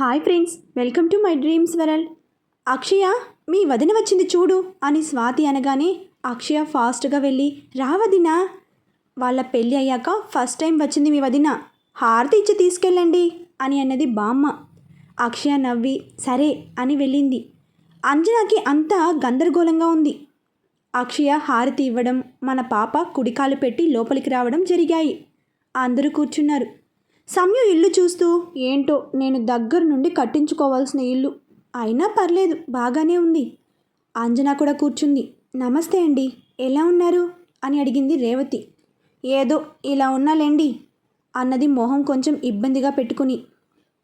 Hi friends welcome to my dreams world. Akshaya మీ వదిన వచ్చింది చూడు అని స్వాతి అనగానే అక్షయ ఫాస్ట్గా వెళ్ళి రా వదినా. వాళ్ళ పెళ్ళి అయ్యాక ఫస్ట్ టైం వచ్చింది మీ వదిన. హారతి ఇచ్చి తీసుకెళ్ళండి అని అన్నది బామ్మ. అక్షయ నవ్వి సరే అని వెళ్ళింది. అంజనాకి అంతా గందరగోళంగా ఉంది. అక్షయ హారతి ఇవ్వడం మన పాప కుడికాలు పెట్టి లోపలికి రావడం జరిగాయి. అందరూ కూర్చున్నారు. సమయం ఇల్లు చూస్తూ ఏంటో నేను దగ్గర నుండి కట్టించుకోవాల్సిన ఇల్లు. అయినా పర్లేదు బాగానే ఉంది. అంజనా కూడా కూర్చుంది. నమస్తే అండి ఎలా ఉన్నారు? అని అడిగింది రేవతి. ఏదో ఇలా ఉన్నాలేండి అన్నది మొహం కొంచెం ఇబ్బందిగా పెట్టుకుని.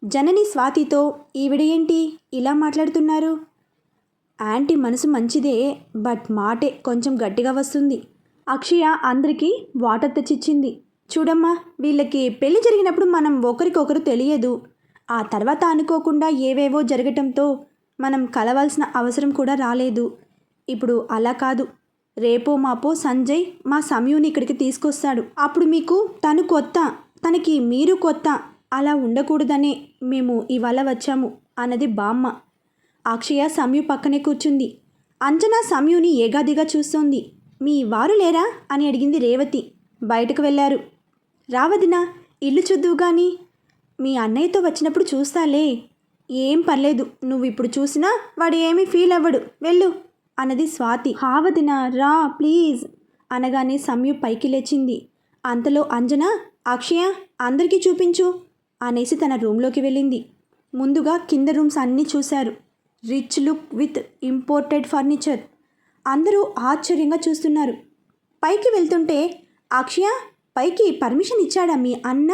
జనని స్వాతితో ఈవిడ ఏంటి? ఇలా మాట్లాడుతున్నారు? ఆంటీ మనసు మంచిదే బట్ మాటే కొంచెం గట్టిగా వస్తుంది. అక్షయ అందరికీ వాటర్ తెచ్చిచ్చింది. చూడమ్మా వీళ్ళకి పెళ్ళి జరిగినప్పుడు మనం ఒకరికొకరు తెలియదు. ఆ తర్వాత అనుకోకుండా ఏవేవో జరగటంతో మనం కలవాల్సిన అవసరం కూడా రాలేదు. ఇప్పుడు అలా కాదు. రేపో మాపో సంజయ్ మా సమయుని ఇక్కడికి తీసుకొస్తాడు. అప్పుడు మీకు తను కొత్త తనకి మీరు కొత్త అలా ఉండకూడదనే మేము ఇవాళ వచ్చాము అన్నది బామ్మ. అక్షయ సమయు పక్కనే కూర్చుంది. అంజనా సమయుని ఏగాదిగా చూస్తోంది. మీ వారు లేరా? అని అడిగింది రేవతి. బయటకు వెళ్ళారు రావదినా ఇల్లు చూద్దువు కానీ మీ అన్నయ్యతో వచ్చినప్పుడు చూస్తాలే. ఏం పర్లేదు నువ్వు ఇప్పుడు చూసినా వాడు ఏమీ ఫీల్ అవ్వడు. వెళ్ళు అన్నది స్వాతి. హావదిన రా ప్లీజ్ అనగానే సమయం పైకి లేచింది. అంతలో అంజన అక్షయ అందరికీ చూపించు అనేసి తన రూమ్లోకి వెళ్ళింది. ముందుగా కింద రూమ్స్ అన్నీ చూశారు. Rich look with imported furniture. అందరూ ఆశ్చర్యంగా చూస్తున్నారు. పైకి వెళ్తుంటే అక్షయ పైకి పర్మిషన్ ఇచ్చాడా మీ అన్న?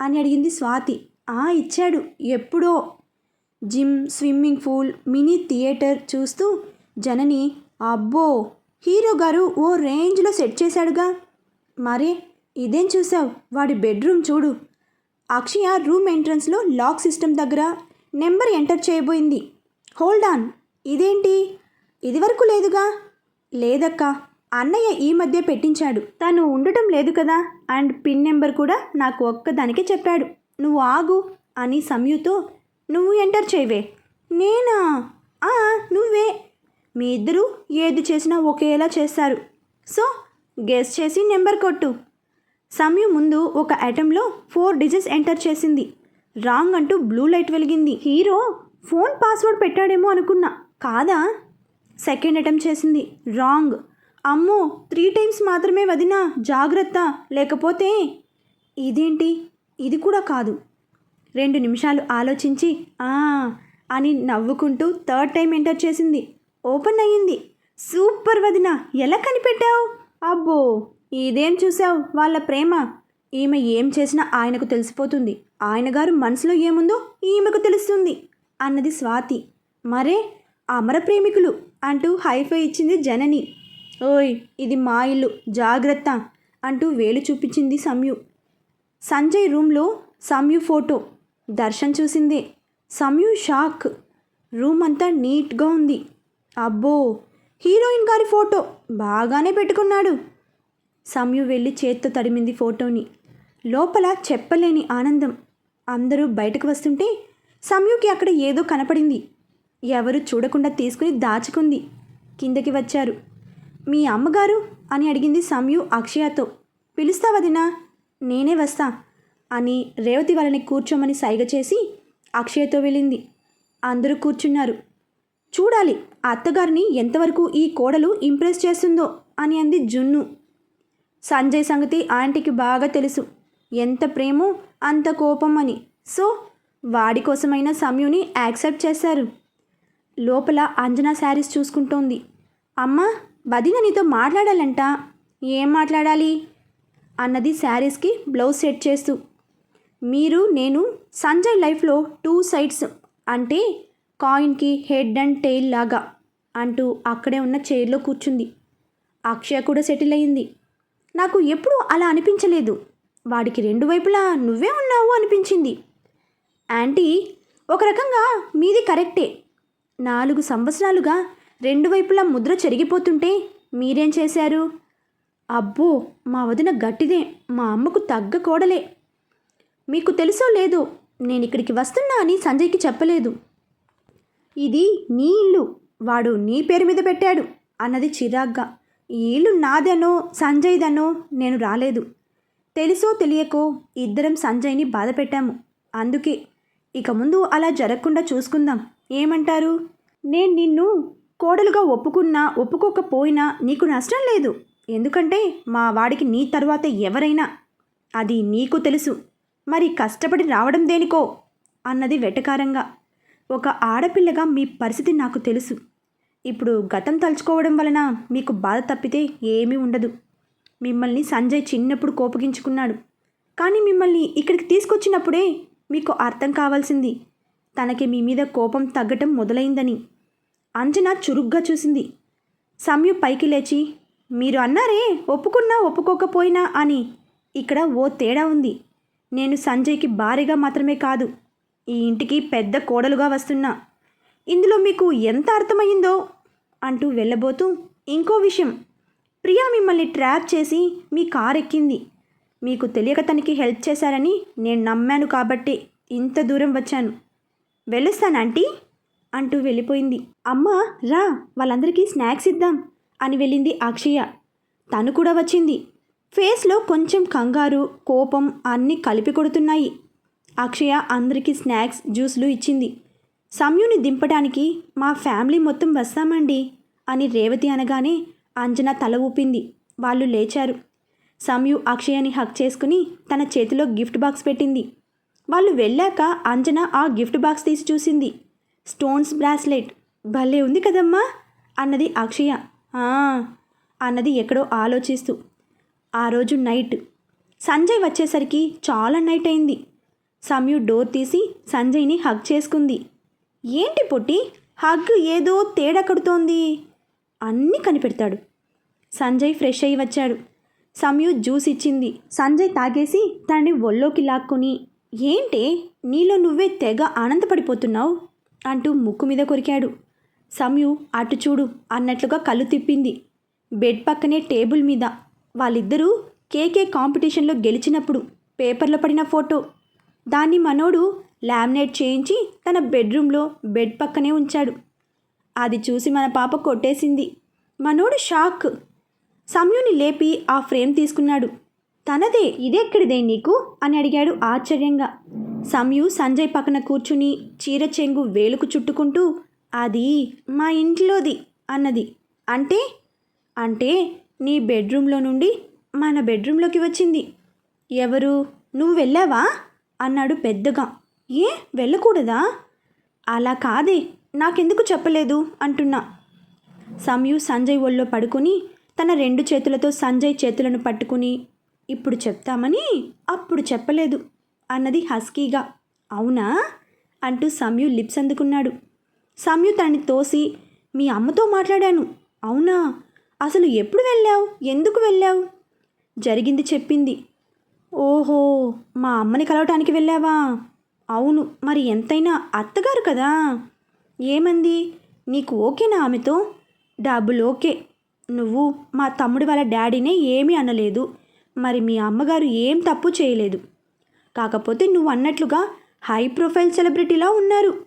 అని అడిగింది స్వాతి. ఆ ఇచ్చాడు. ఎప్పుడో. Gym swimming pool mini theatre చూస్తూ జనని అబ్బో! హీరో గారు ఓ రేంజ్లో సెట్ చేశాడుగా. మరే ఇదేం చూసావు వాడి బెడ్రూమ్ చూడు. అక్షయ రూమ్ ఎంట్రన్స్లో లాక్ సిస్టమ్ దగ్గర నెంబర్ ఎంటర్ చేయబోయింది. Hold on. ఇదేంటి? ఇదివరకు లేదుగా? లేదక్కా. అన్నయ్య ఈ మధ్య పెట్టించాడు. తను ఉండటం లేదు కదా? అండ్ పిన్ నెంబర్ కూడా నాకు ఒక్కదానికి చెప్పాడు. నువ్వు ఆగు అని సమయుతో నువ్వు ఎంటర్ చేయవే. నేనా? ఆ నువ్వే. మీ ఇద్దరూ ఏది చేసినా ఒకేలా చేస్తారు. సో గెస్ చేసి నెంబర్ కొట్టు. సమయం ముందు ఒక ఐటెంలో ఫోర్ డిజిట్స్ ఎంటర్ చేసింది. రాంగ్ అంటూ బ్లూ లైట్ వెలిగింది. హీరో ఫోన్ పాస్వర్డ్ పెట్టాడేమో అనుకున్నా. కాదా? సెకండ్ అటెంప్ట్ చేసింది. రాంగ్. అమ్మో త్రీ టైమ్స్ మాత్రమే వదినా జాగ్రత్త. లేకపోతే ఇదేంటి? ఇది కూడా కాదు. రెండు నిమిషాలు ఆలోచించి ఆ అని నవ్వుకుంటూ థర్డ్ టైం ఎంటర్ చేసింది. ఓపెన్ అయ్యింది. సూపర్ వదిన ఎలా కనిపెట్టావు? అబ్బో ఇదేం చూసావు? వాళ్ళ ప్రేమ. ఈమె ఏం చేసినా ఆయనకు తెలిసిపోతుంది. ఆయన గారు మనసులో ఏముందో ఈమెకు తెలుస్తుంది అన్నది స్వాతి. మరే అమర ప్రేమికులు అంటూ హైఫై ఇచ్చింది జనని. ఓయ్ ఇది మా ఇల్లు. జాగ్రత్త అంటూ వేలు చూపించింది సంయు సంజయ్ రూమ్లో సమ్యు ఫోటో. దర్శన్ చూసిందే. సమ్యు షాక్. రూమ్ అంతా నీట్గా ఉంది. అబ్బో హీరోయిన్ గారి ఫోటో. బాగానే పెట్టుకున్నాడు. సంయు వెళ్ళి చేత్తో తడిమింది ఫోటోని. లోపల చెప్పలేని ఆనందం. అందరూ బయటకు వస్తుంటే సమ్యుకి అక్కడ ఏదో కనపడింది. ఎవరు చూడకుండా తీసుకుని దాచుకుంది. కిందకి వచ్చారు. మీ అమ్మగారు? అని అడిగింది సంయు అక్షయతో. పిలుస్తా వదినా నేనే వస్తా అని రేవతి వాళ్ళని కూర్చోమని సైగ చేసి అక్షయతో వెళ్ళింది. అందరూ కూర్చున్నారు. చూడాలి అత్తగారిని ఎంతవరకు ఈ కోడలు ఇంప్రెస్ చేస్తుందో అని అంది జున్ను. సంజయ్ సంగతి ఆంటీకి బాగా తెలుసు. ఎంత ప్రేమో అంత కోపం అని. సో వాడి కోసమైన సమయుని యాక్సెప్ట్ చేశారు. లోపల అంజనా శారీస్ చూసుకుంటోంది. అమ్మ వదిన నీతో మాట్లాడాలంట. ఏం మాట్లాడాలి? అన్నది శారీస్కి బ్లౌజ్ సెట్ చేస్తూ. మీరు నేను సంజయ్ లైఫ్లో టూ సైడ్స్ అంటే కాయిన్కి హెడ్ అండ్ టెయిల్ లాగా అంటూ అక్కడే ఉన్న చైర్లో కూర్చుంది. అక్షయ కూడా సెటిల్ అయింది. నాకు ఎప్పుడూ అలా అనిపించలేదు. వాడికి రెండు వైపులా నువ్వే ఉన్నావు అనిపించింది. యాంటీ ఒక రకంగా మీది కరెక్టే. నాలుగు సంవత్సరాలుగా రెండు వైపులా ముద్ర చెరిగిపోతుంటే మీరేం చేశారు? అబ్బో మా వదిన గట్టిదే మా అమ్మకు తగ్గ కోడలే. మీకు తెలుసో లేదో నేను ఇక్కడికి వస్తున్నా అని సంజయ్కి చెప్పలేదు. ఇది నీ ఇల్లు వాడు నీ పేరు మీద పెట్టాడు అన్నది చిరాగ్గా. ఈ ఇల్లు నాదనో సంజయ్దనో నేను రాలేదు. తెలుసో తెలియకో ఇద్దరం సంజయ్ని బాధ పెట్టాము అందుకే ఇక ముందు అలా జరగకుండా చూసుకుందాం. ఏమంటారు? నేను నిన్ను కోడలుగా ఒప్పుకున్నా ఒప్పుకోకపోయినా నీకు నష్టం లేదు. ఎందుకంటే మా వాడికి నీ తర్వాత ఎవరైనా అది నీకు తెలుసు. మరి కష్టపడి రావడం దేనికో? అన్నది వెటకారంగా. ఒక ఆడపిల్లగా మీ పరిస్థితి నాకు తెలుసు. ఇప్పుడు గతం తలుచుకోవడం వలన మీకు బాధ తప్పితే ఏమీ ఉండదు. మిమ్మల్ని సంజయ్ చిన్నప్పుడు కోపగించుకున్నాడు. కానీ మిమ్మల్ని ఇక్కడికి తీసుకొచ్చినప్పుడే మీకు అర్థం కావాల్సింది. తనకి మీ మీద కోపం తగ్గటం మొదలైందని. అంజన చురుగ్గా చూసింది. సమ్యు పైకి లేచి మీరు అన్నారే ఒప్పుకున్నా ఒప్పుకోకపోయినా అని. ఇక్కడ ఓ తేడా ఉంది. నేను సంజయ్కి భారీగా మాత్రమే కాదు ఈ ఇంటికి పెద్ద కోడలుగా వస్తున్నా. ఇందులో మీకు ఎంత అర్థమైందో అంటూ వెళ్ళబోతూ ఇంకో విషయం. ప్రియా మిమ్మల్ని ట్రాప్ చేసి మీ కార్ ఎక్కింది మీకు తెలియక తనకి హెల్ప్ చేశారని నేను నమ్మాను కాబట్టి ఇంత దూరం వచ్చాను. వెళ్ళొస్తాను ఆంటీ. అంటూ వెళ్ళిపోయింది. అమ్మ రా వాళ్ళందరికీ స్నాక్స్ ఇద్దాం అని వెళ్ళింది అక్షయ. తను కూడా వచ్చింది. ఫేస్లో కొంచెం కంగారు కోపం అన్నీ కలిపి కొడుతున్నాయి. అక్షయ అందరికీ స్నాక్స్ జ్యూస్లు ఇచ్చింది. సమయుని దింపడానికి మా ఫ్యామిలీ మొత్తం వస్తామండి అని రేవతి అనగానే అంజన తల ఊపింది. వాళ్ళు లేచారు. సమయు అక్షయని హక్ చేసుకుని తన చేతిలో గిఫ్ట్ బాక్స్ పెట్టింది. వాళ్ళు వెళ్ళాక అంజన ఆ గిఫ్ట్ బాక్స్ తీసి చూసింది. Stones bracelet. భలే ఉంది కదమ్మా! అన్నది అక్షయ. అన్నది ఎక్కడో ఆలోచిస్తూ. ఆ రోజు నైట్. సంజయ్ వచ్చేసరికి చాలా నైట్ అయింది. సమయు డోర్ తీసి సంజయ్ని హగ్ చేసుకుంది. ఏంటి పొట్టి? హగ్ ఏదో తేడా కడుతోంది. అన్నీ కనిపెడతాడు. సంజయ్ ఫ్రెష్ అయ్యి వచ్చాడు. సమయు జ్యూస్ ఇచ్చింది. సంజయ్ తాగేసి తనని ఒళ్ళోకి లాక్కొని ఏంటి? నీలో నువ్వే తెగ ఆనందపడిపోతున్నావు. అంటూ ముక్కు మీద కొరికాడు. సమయు అటు చూడు అన్నట్లుగా కళ్ళు తిప్పింది. బెడ్ పక్కనే టేబుల్ మీద వాళ్ళిద్దరూ కేకే కాంపిటీషన్లో గెలిచినప్పుడు పేపర్లో పడిన ఫోటో. దాన్ని మనోడు లామినేట్ చేయించి తన బెడ్రూమ్లో బెడ్ పక్కనే ఉంచాడు. అది చూసి మన పాప కొట్టేసింది. మనోడు షాక్. సమయుని లేపి ఆ ఫ్రేమ్ తీసుకున్నాడు. తనదే ఇదెక్కడిదే నీకు? అని అడిగాడు ఆశ్చర్యంగా. సంయు సంజయ్ పక్కన కూర్చుని చీర చెంగు వేలుకు చుట్టుకుంటూ అది మా ఇంట్లోది అన్నది. అంటే? అంటే నీ బెడ్రూమ్లో నుండి మన బెడ్రూమ్లోకి వచ్చింది. ఎవరు? నువ్వు వెళ్ళావా? అన్నాడు పెద్దగా. ఏ? వెళ్ళకూడదా? అలా కాదే నాకెందుకు చెప్పలేదు? అంటున్నా. సమయు సంజయ్ ఒళ్ళో పడుకొని తన రెండు చేతులతో సంజయ్ చేతులను పట్టుకుని ఇప్పుడు చెప్తామని అప్పుడు చెప్పలేదు అన్నది హస్కీగా. అవునా? అంటూ సమయు లిప్స్ అందుకున్నాడు. సమయు తనని తోసి మీ అమ్మతో మాట్లాడాను. అవునా? అసలు ఎప్పుడు వెళ్ళావు? ఎందుకు వెళ్ళావు? జరిగింది చెప్పింది. ఓహో మా అమ్మని కలవటానికి వెళ్ళావా? అవును మరి ఎంతైనా అత్తగారు కదా. ఏమంది? నీకు ఓకేనా ఆమెతో? డబ్బులు ఓకే. నువ్వు మా తమ్ముడి వాళ్ళ డాడీనే ఏమీ అనలేదు. మరి మీ అమ్మగారు ఏం తప్పు చేయలేదు. కాకపోతే నువ్వు అన్నట్లుగా హై ప్రొఫైల్ సెలబ్రిటీలా ఉన్నారు.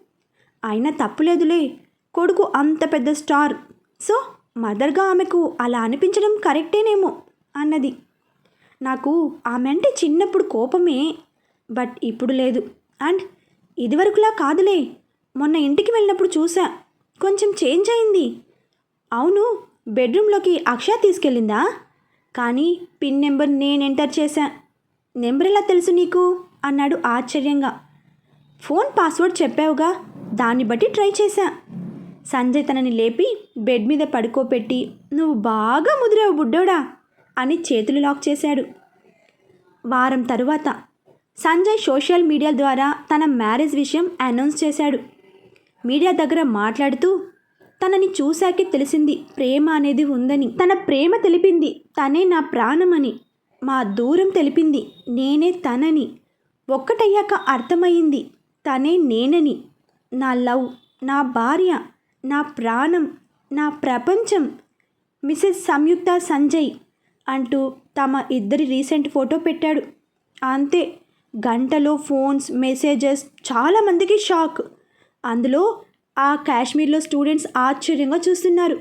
అయినా తప్పులేదులే కొడుకు అంత పెద్ద స్టార్. సో మదర్గా ఆమెకు అలా అనిపించడం కరెక్టేనేమో అన్నది. నాకు ఆమె అంటే చిన్నప్పుడు కోపమే బట్ ఇప్పుడు లేదు. అండ్ ఇదివరకులా కాదులే. మొన్న ఇంటికి వెళ్ళినప్పుడు చూసా. కొంచెం చేంజ్ అయింది. అవును బెడ్రూమ్లోకి అక్షయ తీసుకెళ్ళిందా? కానీ పిన్ నెంబర్ నేను ఎంటర్ చేశా. నెంబర్ ఎలా తెలుసు నీకు? అన్నాడు ఆశ్చర్యంగా. ఫోన్ పాస్వర్డ్ చెప్పావుగా. దాన్ని బట్టి ట్రై చేశా. సంజయ్ తనని లేపి బెడ్ మీద పడుకోపెట్టి నువ్వు బాగా ముదిరావు బుడ్డోడా అని చేతులు లాక్ చేశాడు. వారం తరువాత సంజయ్ సోషల్ మీడియా ద్వారా తన మ్యారేజ్ విషయం అనౌన్స్ చేశాడు. మీడియా దగ్గర మాట్లాడుతూ తనని చూశాకే తెలిసింది ప్రేమ అనేది ఉందని. తన ప్రేమ తెలిపింది తనే నా ప్రాణమని. మా దూరం తెలిపింది నేనే తనని. ఒక్కటయ్యాక అర్థమయ్యింది తనే నేనని. నా లవ్ నా భార్య నా ప్రాణం నా ప్రపంచం. మిసెస్ సంయుక్త సంజయ్ అంటూ తమ ఇద్దరి రీసెంట్ ఫోటో పెట్టాడు. అంతే గంటలో ఫోన్స్ మెసేజెస్ చాలామందికి షాక్. అందులో ఆ కాశ్మీర్లో స్టూడెంట్స్ ఆశ్చర్యంగా చూస్తున్నారు.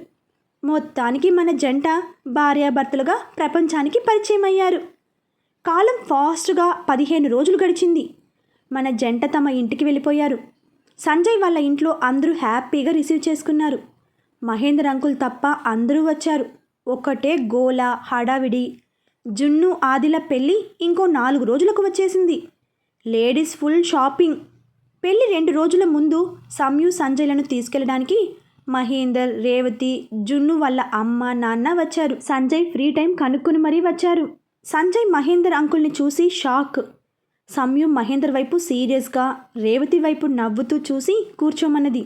మొత్తానికి మన జంట భార్యాభర్తలుగా ప్రపంచానికి పరిచయం అయ్యారు కాలం ఫాస్ట్గా పదిహేను రోజులు గడిచింది. మన జంట తమ ఇంటికి వెళ్ళిపోయారు. సంజయ్ వాళ్ళ ఇంట్లో అందరూ హ్యాపీగా రిసీవ్ చేసుకున్నారు. మహేందర్ అంకుల్ తప్ప అందరూ వచ్చారు. ఒక్కటే గోల హడావిడి. జున్ను ఆదిల పెళ్ళి ఇంకో నాలుగు రోజులకు వచ్చేసింది. Ladies full shopping. పెళ్ళి రెండు రోజుల ముందు సంయు సంజయ్లను తీసుకెళ్ళడానికి మహేందర్ రేవతి జున్ను వాళ్ళ అమ్మ నాన్న వచ్చారు. సంజయ్ ఫ్రీ టైం కనుక్కొని మరీ వచ్చారు. సంజయ్ మహేందర్ అంకుల్ని చూసి షాక్. సంయు మహేందర్ వైపు సీరియస్గా రేవతి వైపు నవ్వుతూ చూసి కూర్చోమన్నది.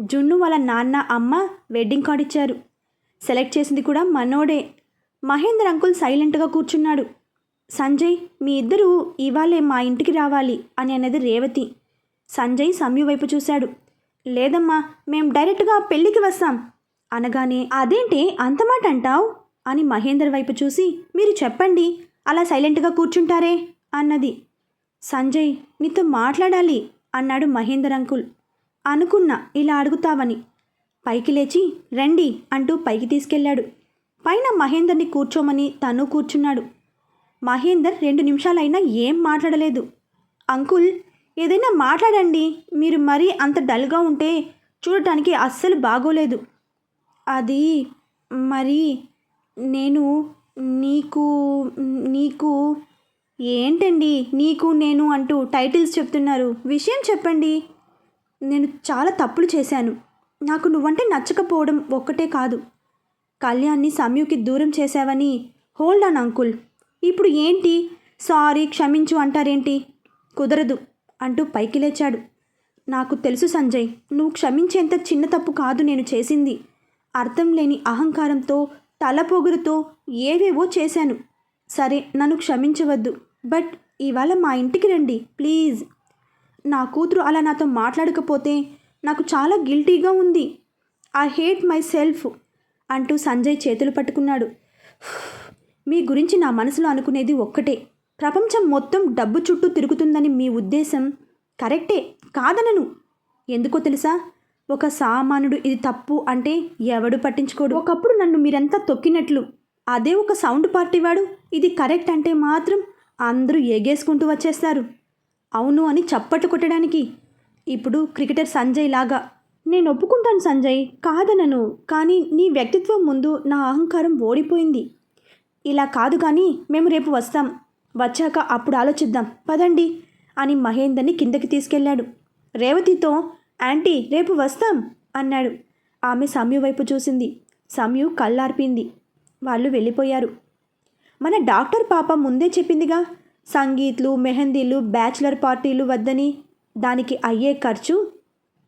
జున్ను వాళ్ళ నాన్న అమ్మ వెడ్డింగ్ కార్డ్ ఇచ్చారు. సెలెక్ట్ చేసింది కూడా మనోడే. మహేందర్ అంకుల్ సైలెంట్గా కూర్చున్నాడు. సంజయ్ మీ ఇద్దరూ ఇవాళే మా ఇంటికి రావాలి అని అన్నది రేవతి. సంజయ్ సంయు వైపు చూశాడు. లేదమ్మా మేం డైరెక్ట్గా పెళ్ళికి వస్తాం. అనగానే అదేంటి? అంత మాట అంటావు? అని మహేందర్ వైపు చూసి మీరు చెప్పండి. అలా సైలెంట్గా కూర్చుంటారే? అన్నది. సంజయ్ నీతో మాట్లాడాలి అన్నాడు మహేందర్ అంకుల్. అనుకున్నా ఇలా అడుగుతావని. పైకి లేచి రండి అంటూ పైకి తీసుకెళ్ళాడు. పైన మహేందర్ని కూర్చోమని తను కూర్చున్నాడు. మహేందర్ రెండు నిమిషాలైనా ఏం మాట్లాడలేదు. అంకుల్ ఏదైనా మాట్లాడండి. మీరు మరీ అంత డల్గా ఉంటే చూడటానికి అస్సలు బాగోలేదు. అది మరి నేను నీకు నీకు ఏంటండి? నీకు నేను అంటూ టైటిల్స్ చెప్తున్నారు. విషయం చెప్పండి. నేను చాలా తప్పులు చేశాను. నాకు నువ్వంటే నచ్చకపోవడం ఒక్కటే కాదు. కళ్యాణ్ని సమయుకి దూరం చేశావని. Hold on uncle. ఇప్పుడు ఏంటి? సారీ క్షమించు అంటారేంటి? కుదరదు. అంటూ పైకి లేచాడు. నాకు తెలుసు సంజయ్ నువ్వు క్షమించేంత చిన్న తప్పు కాదు నేను చేసింది. అర్థం లేని అహంకారంతో తలపొగురుతో ఏవేవో చేశాను. సరే నన్ను క్షమించవద్దు బట్ ఇవాళ మా ఇంటికి రండి ప్లీజ్. నా కూతురు అలా నాతో మాట్లాడకపోతే నాకు చాలా గిల్టీగా ఉంది. ఐ హేట్ మై సెల్ఫ్ అంటూ సంజయ్ చేతులు పట్టుకున్నాడు. మీ గురించి నా మనసులో అనుకునేది ఒక్కటే. ప్రపంచం మొత్తం డబ్బు చుట్టూ తిరుగుతుందని మీ ఉద్దేశం కరెక్టే కాదనను. ఎందుకో తెలుసా? ఒక సామానుడు ఇది తప్పు అంటే ఎవడు పట్టించుకోడు. ఒకప్పుడు నన్ను మీరంతా తొక్కినట్లు. అదే ఒక సౌండ్ పార్టీ వాడు. ఇది కరెక్ట్ అంటే మాత్రం అందరూ ఎగేసుకుంటూ వచ్చేస్తారు. అవును అని చప్పట్లు కొట్టడానికి. ఇప్పుడు క్రికెటర్ సంజయ్ లాగా. నేను ఒప్పుకుంటాను సంజయ్. కాదనను. కానీ నీ వ్యక్తిత్వం ముందు నా అహంకారం ఓడిపోయింది. ఇలా కాదు కానీ మేము రేపు వస్తాం. వచ్చాక అప్పుడు ఆలోచిద్దాం. పదండి అని మహేందర్ని కిందకి తీసుకెళ్ళాడు. రేవతితో ఆంటీ రేపు వస్తాం అన్నాడు. ఆమె సమ్యు వైపు చూసింది. సమ్యు కళ్ళార్పింది. వాళ్ళు వెళ్ళిపోయారు. మన డాక్టర్ పాప ముందే చెప్పిందిగా సంగీత్లు మెహందీలు బ్యాచిలర్ పార్టీలు వద్దని. దానికి అయ్యే ఖర్చు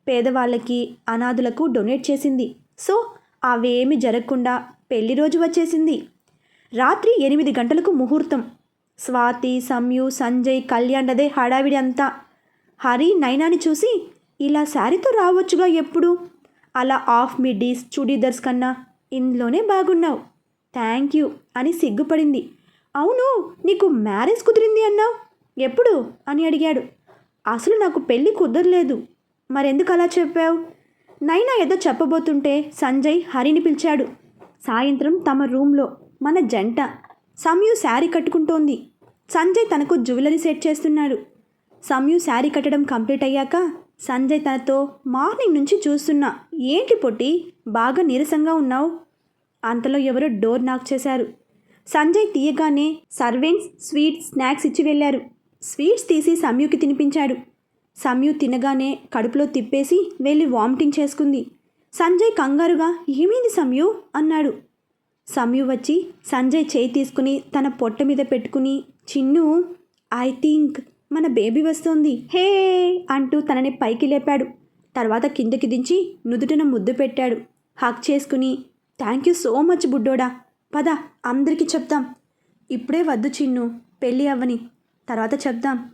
పేదవాళ్ళకి అనాథులకు డొనేట్ చేసింది. సో అవేమి జరగకుండా పెళ్ళి రోజు వచ్చేసింది. రాత్రి ఎనిమిది గంటలకు ముహూర్తం. స్వాతి సంయు సంజయ్ కళ్యాణ్ అదే హడావిడి అంతా. హరి నైనాని చూసి ఇలా శారీతో రావచ్చుగా ఎప్పుడు? అలా ఆఫ్ మిడ్డీస్ చుడీదర్స్ కన్నా ఇందులోనే బాగున్నావు. థ్యాంక్ యూ అని సిగ్గుపడింది. అవును నీకు మ్యారేజ్ కుదిరింది అన్నావు? ఎప్పుడు? అని అడిగాడు. అసలు నాకు పెళ్ళి కుదరలేదు. మరెందుకు అలా చెప్పావు? నైనా ఏదో చెప్పబోతుంటే సంజయ్ హరిని పిలిచాడు. సాయంత్రం తమ రూమ్లో మన జంట సంయు శారీ కట్టుకుంటోంది. సంజయ్ తనకు జ్యువెలరీ సెట్ చేస్తున్నాడు. సంయు శారీ కట్టడం కంప్లీట్ అయ్యాక సంజయ్ తనతో మార్నింగ్ నుంచి చూస్తున్నా ఏంటి పొట్టి బాగా నీరసంగా ఉన్నావు? అంతలో ఎవరో డోర్ నాక్ చేశారు. సంజయ్ తీయగానే సర్వెంట్స్ స్వీట్స్ స్నాక్స్ ఇచ్చి వెళ్ళారు. స్వీట్స్ తీసి సమ్యుకి తినిపించాడు. సంయు తినగానే కడుపులో తిప్పేసి వెళ్ళి వామిటింగ్ చేసుకుంది. సంజయ్ కంగారుగా ఏమైంది సమ్యు? అన్నాడు. సంయు వచ్చి సంజయ్ చేయి తీసుకుని తన పొట్ట మీద పెట్టుకుని చిన్ను ఐ థింక్ మన బేబీ వస్తోంది. హే! అంటూ తనని పైకి లేపాడు. తర్వాత కిందకి దించి నుదుటిన ముద్దు పెట్టాడు. హక్ చేసుకుని థ్యాంక్ యూ సో మచ్ బుడ్డోడా. పద అందరికీ చెప్దాం. ఇప్పుడే వద్దు చిన్ను పెళ్ళి అవ్వని. తర్వాత చెప్దాం.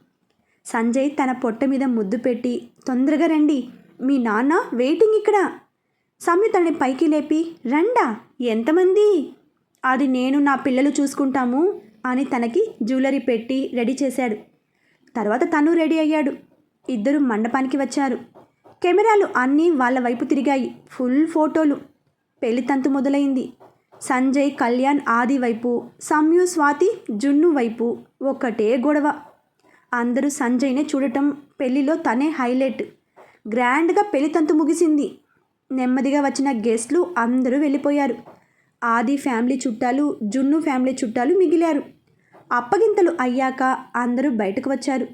సంజయ్ తన పొట్ట మీద ముద్దు పెట్టి తొందరగా రండి. మీ నాన్న వెయిటింగ్ ఇక్కడ. సమ్యు తనని పైకి లేపి రండా. ఎంతమంది? అది నేను నా పిల్లలు చూసుకుంటాము. అని తనకి జ్యువెలరీ పెట్టి రెడీ చేశాడు. తర్వాత తను రెడీ అయ్యాడు. ఇద్దరు మండపానికి వచ్చారు. కెమెరాలు అన్నీ వాళ్ళ వైపు తిరిగాయి. ఫుల్ ఫోటోలు. పెళ్ళి తంతు మొదలైంది. సంజయ్ కళ్యాణ్ ఆది వైపు సంయు స్వాతి జున్ను వైపు ఒకటే గొడవ. అందరూ సంజయ్నే చూడటం పెళ్ళిలో తనే హైలైట్. గ్రాండ్గా పెళ్ళి తంతు ముగిసింది. నెమ్మదిగా వచ్చిన గెస్ట్లు అందరూ వెళ్ళిపోయారు. ఆది ఫ్యామిలీ చుట్టాలు జున్ను ఫ్యామిలీ చుట్టాలు మిగిలారు. అప్పగింతలు అయ్యాక అందరూ బయటకు వచ్చారు.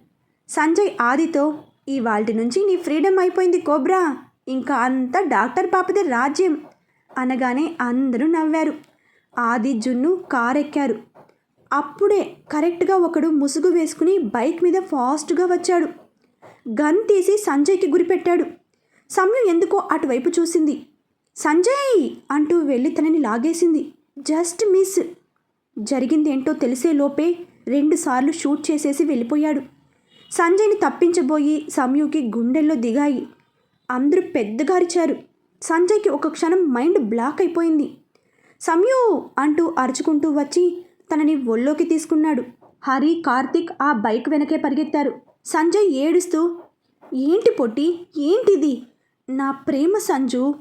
సంజయ్ ఆదితో ఇవాల్టి నుంచి నీ ఫ్రీడమ్ అయిపోయింది కోబ్రా. ఇంకా అంతా డాక్టర్ పాపదే రాజ్యం. అనగానే అందరూ నవ్వారు. ఆది జున్ను కారెక్కారు. అప్పుడే కరెక్ట్గా ఒకడు ముసుగు వేసుకుని బైక్ మీద ఫాస్ట్గా వచ్చాడు. గన్ తీసి సంజయ్కి గురిపెట్టాడు సమయం ఎందుకో అటువైపు చూసింది. సంజయ్! అంటూ వెళ్ళి తనని లాగేసింది. Just miss! జరిగిందేంటో తెలిసే లోపే రెండుసార్లు షూట్ చేసేసి వెళ్ళిపోయాడు. సంజయ్ని తప్పించబోయి సమయుకి గుండెల్లో దిగాయి. అందరూ పెద్దగా అరిచారు సంజయ్కి ఒక క్షణం మైండ్ బ్లాక్ అయిపోయింది. సమయు అంటూ అరుచుకుంటూ వచ్చి తనని ఒళ్ళోకి తీసుకున్నాడు. హరి కార్తిక్ ఆ బైక్ వెనకే పరిగెత్తారు. సంజయ్ ఏడుస్తూ ఏంటి పొట్టి? ఏంటిది? నా ప్రేమ సంజు.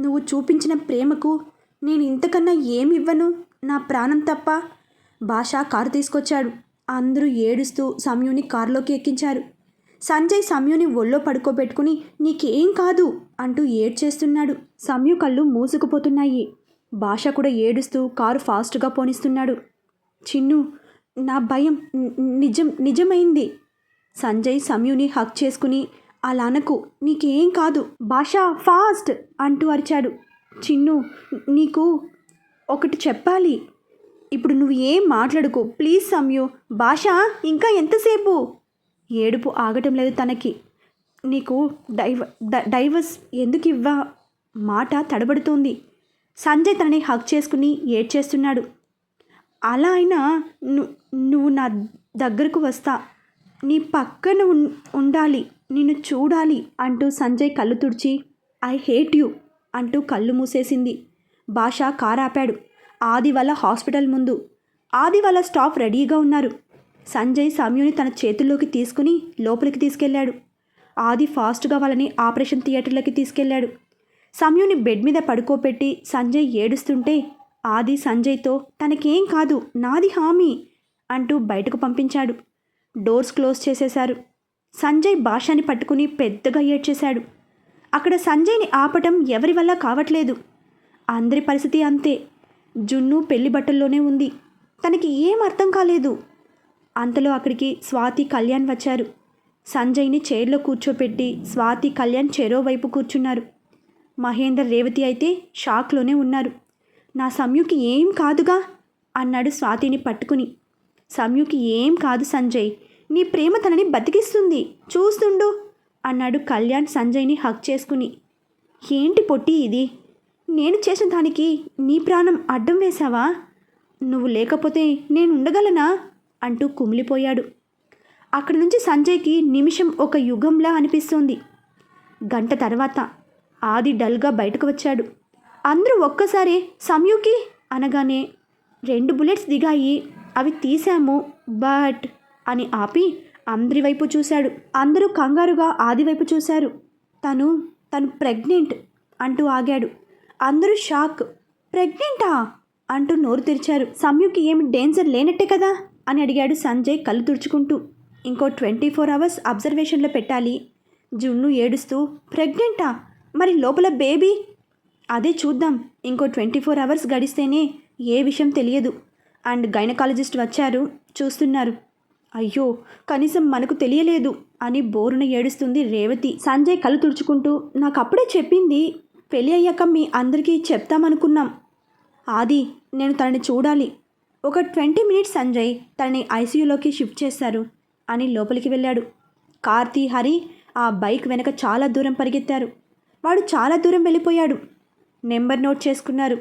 నువ్వు చూపించిన ప్రేమకు నేను ఇంతకన్నా ఏమి ఇవ్వను? నా ప్రాణం తప్ప భాష కారు తీసుకొచ్చాడు. అందరూ ఏడుస్తూ సమయుని కారులోకి ఎక్కించారు. సంజయ్ సమయుని ఒళ్ళో పడుకోబెట్టుకుని నీకేం కాదు అంటూ ఏడ్చేస్తున్నాడు. సమయు కళ్ళు మూసుకుపోతున్నాయి. భాష కూడా ఏడుస్తూ కారు ఫాస్ట్గా పోనిస్తున్నాడు. చిన్ను నా భయం నిజం నిజమైంది సంజయ్ సమయుని హక్ చేసుకుని అలానకు నీకేం కాదు. భాష ఫాస్ట్ అంటూ అరిచాడు. చిన్ను నీకు ఒకటి చెప్పాలి. ఇప్పుడు నువ్వు ఏం మాట్లాడుకో. ప్లీజ్ సమ్యు భాష ఇంకా ఎంతసేపు? ఏడుపు ఆగటం లేదు తనకి. నీకు డైవ డైవర్స్ ఎందుకు ఇవ్వా? మాట తడబడుతోంది. సంజయ్ తనని హక్ చేసుకుని ఏడ్చేస్తున్నాడు. అలా అయినా ను- నువ్వు నా దగ్గరకు వస్తా. నీ పక్కన ఉండాలి. నిన్ను చూడాలి అంటూ సంజయ్ కళ్ళు తుడిచి ఐ హేట్ యు అంటూ కళ్ళు మూసేసింది. భాష కారాపాడు. ఆది వల్ల హాస్పిటల్ ముందు. ఆది వల్ల స్టాఫ్ రెడీగా ఉన్నారు. సంజయ్ సమయుని తన చేతుల్లోకి తీసుకుని లోపలికి తీసుకెళ్ళాడు. ఆది ఫాస్ట్గా వాళ్ళని ఆపరేషన్ థియేటర్లోకి తీసుకెళ్ళాడు. సమయుని బెడ్ మీద పడుకోబెట్టి సంజయ్ ఏడుస్తుంటే ఆది సంజయ్తో తనకేం కాదు నాది హామీ అంటూ బయటకు పంపించాడు. డోర్స్ క్లోజ్ చేసేశారు. సంజయ్ భాషని పట్టుకుని పెద్దగా ఏడ్చేశాడు. అక్కడ సంజయ్ని ఆపటం ఎవరి వల్ల కావట్లేదు. అందరి పరిస్థితి అంతే. జున్ను పెళ్ళి బట్టల్లోనే ఉంది. తనకి ఏం అర్థం కాలేదు. అంతలో అక్కడికి స్వాతి కళ్యాణ్ వచ్చారు. సంజయ్ని చైర్లో కూర్చోపెట్టి స్వాతి కళ్యాణ్ చెరో వైపు కూర్చున్నారు. మహేందర్ రేవతి అయితే షాక్లోనే ఉన్నారు. నా సమ్యుకి ఏం కాదుగా? అన్నాడు స్వాతిని పట్టుకుని. సమ్యుకి ఏం కాదు సంజయ్. నీ ప్రేమ తనని బతికిస్తుంది. చూస్తుండు అన్నాడు కళ్యాణ్ సంజయ్ని హక్ చేసుకుని. ఏంటి పొట్టి ఇది? నేను చేసిన దానికి నీ ప్రాణం అడ్డం వేశావా? నువ్వు లేకపోతే నేను ఉండగలనా? అంటూ కుమిలిపోయాడు. అక్కడి నుంచి సంజయ్కి నిమిషం ఒక యుగంలా అనిపిస్తోంది. గంట తర్వాత ఆది డల్గా బయటకు వచ్చాడు. అందరూ ఒక్కసారి సంయుకి అనగానే రెండు బుల్లెట్స్ దిగాయి. అవి తీశాము బట్ అని ఆపి అందరి వైపు చూశాడు. అందరూ కంగారుగా ఆది వైపు చూశారు. తను తను ప్రెగ్నెంట్ అంటూ ఆగాడు. అందరూ షాక్. ప్రెగ్నెంటా? అంటూ నోరు తెరిచారు. సంయుకి ఏమి డేంజర్ లేనట్టే కదా? అని అడిగాడు సంజయ్ కళ్ళు తుడుచుకుంటూ. ఇంకో ట్వంటీ ఫోర్ అవర్స్ అబ్జర్వేషన్లో పెట్టాలి. జున్ను ఏడుస్తూ ప్రెగ్నెంటా? మరి లోపల బేబీ? అదే చూద్దాం. ఇంకో ట్వంటీ ఫోర్ అవర్స్ గడిస్తేనే ఏ విషయం తెలియదు. అండ్ గైనకాలజిస్ట్ వచ్చారు చూస్తున్నారు. అయ్యో కనీసం మనకు తెలియలేదు అని బోరున ఏడుస్తుంది రేవతి. సంజయ్ కళ్ళు తుడుచుకుంటూ నాకు అప్పుడే చెప్పింది పెళ్ళి అయ్యాక మీ అందరికీ చెప్తామనుకున్నాం. ఆది నేను తనని చూడాలి. ఒక ట్వంటీ మినిట్స్ సంజయ్ తనని ఐసీయూలోకి షిఫ్ట్ చేశారు అని లోపలికి వెళ్ళాడు. కార్తీ హరి ఆ బైక్ వెనక చాలా దూరం పరిగెత్తారు. వాడు చాలా దూరం వెళ్ళిపోయాడు. నెంబర్ నోట్ చేసుకున్నారు.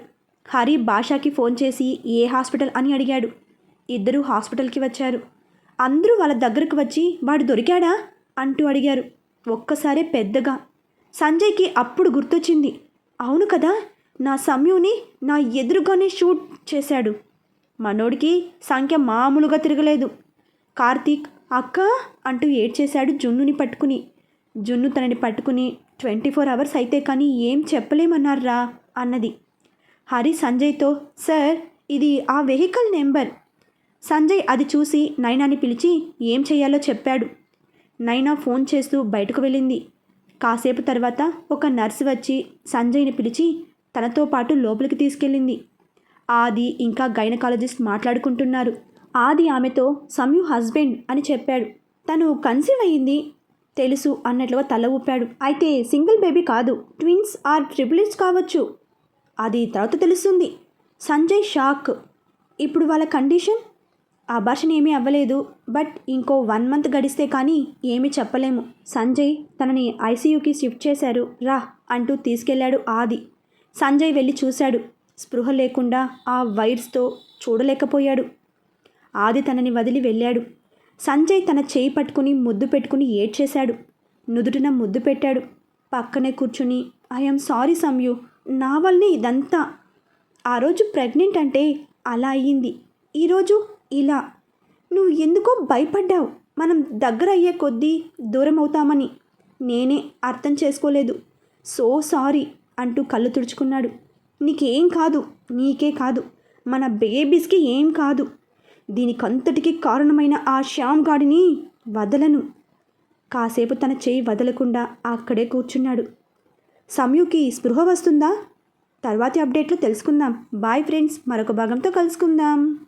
హరి భాషాకి ఫోన్ చేసి ఏ హాస్పిటల్ అని అడిగాడు. ఇద్దరూ హాస్పిటల్కి వచ్చారు. అందరూ వాళ్ళ దగ్గరకు వచ్చి వాడు దొరికాడా? అంటూ అడిగారు. ఒక్కసారే పెద్దగా సంజయ్కి అప్పుడు గుర్తొచ్చింది. అవును కదా నా సమయుని నా ఎదురుగానే షూట్ చేశాడు. మనోడికి సంఖ్య మామూలుగా తిరగలేదు. కార్తీక్ అక్క అంటూ ఏడ్చేశాడు జున్నుని పట్టుకుని. జున్ను తనని పట్టుకుని ట్వంటీ ఫోర్ అవర్స్ అయితే కానీ ఏం చెప్పలేమన్నారా? అన్నది. హరి సంజయ్తో సార్ ఇది ఆ వెహికల్ నెంబర్. సంజయ్ అది చూసి నైనాని పిలిచి ఏం చేయాలో చెప్పాడు. నైనా ఫోన్ చేస్తూ బయటకు వెళ్ళింది. కాసేపు తర్వాత ఒక నర్సు వచ్చి సంజయ్ని పిలిచి తనతో పాటు లోపలికి తీసుకెళ్ళింది. ఆది ఇంకా గైనకాలజిస్ట్ మాట్లాడుకుంటున్నారు. ఆది ఆమెతో సమ్యు హస్బెండ్ అని చెప్పాడు. తను కన్సీవ్ అయ్యింది తెలుసు అన్నట్లుగా తల ఊపాడు. అయితే సింగిల్ బేబీ కాదు ట్విన్స్ ఆర్ ట్రిపులిట్స్ కావచ్చు అది తర్వాత తెలుస్తుంది. సంజయ్ షాక్. ఇప్పుడు వాళ్ళ కండిషన్? అబార్షన్ ఏమీ అవ్వలేదు. బట్ ఇంకో వన్ మంత్ గడిస్తే కానీ ఏమీ చెప్పలేము. సంజయ్ తనని ఐసీయూకి షిఫ్ట్ చేశారు. రా అంటూ తీసుకెళ్ళాడు ఆది. సంజయ్ వెళ్ళి చూశాడు. స్పృహ లేకుండా ఆ వైర్స్తో చూడలేకపోయాడు. ఆది తనని వదిలి వెళ్ళాడు. సంజయ్ తన చేయి పట్టుకుని ముద్దు పెట్టుకుని ఏడ్చేశాడు. నుదుటిన ముద్దు పెట్టాడు. పక్కనే కూర్చుని ఐఎమ్ సారీ సమ్యు. నా వల్లనే ఇదంతా. ఆ రోజు ప్రెగ్నెంట్ అంటే అలా అయ్యింది. ఈరోజు ఇలా. నువ్వు ఎందుకో భయపడ్డావు? మనం దగ్గర అయ్యే కొద్దీ దూరం అవుతామని నేనే అర్థం చేసుకోలేదు. సో సారీ అంటూ కళ్ళు తుడుచుకున్నాడు. నీకేం కాదు నీకే కాదు. మన బేబీస్కి ఏం కాదు. దీనికంతటికి కారణమైన ఆ శ్యామ్ గాడిని వదలను. కాసేపు తన చేయి వదలకుండా అక్కడే కూర్చున్నాడు. సమయుకి స్పృహ వస్తుందా? తర్వాతి అప్డేట్లో తెలుసుకుందాం. బాయ్ ఫ్రెండ్స్ మరొక భాగంతో కలుసుకుందాం.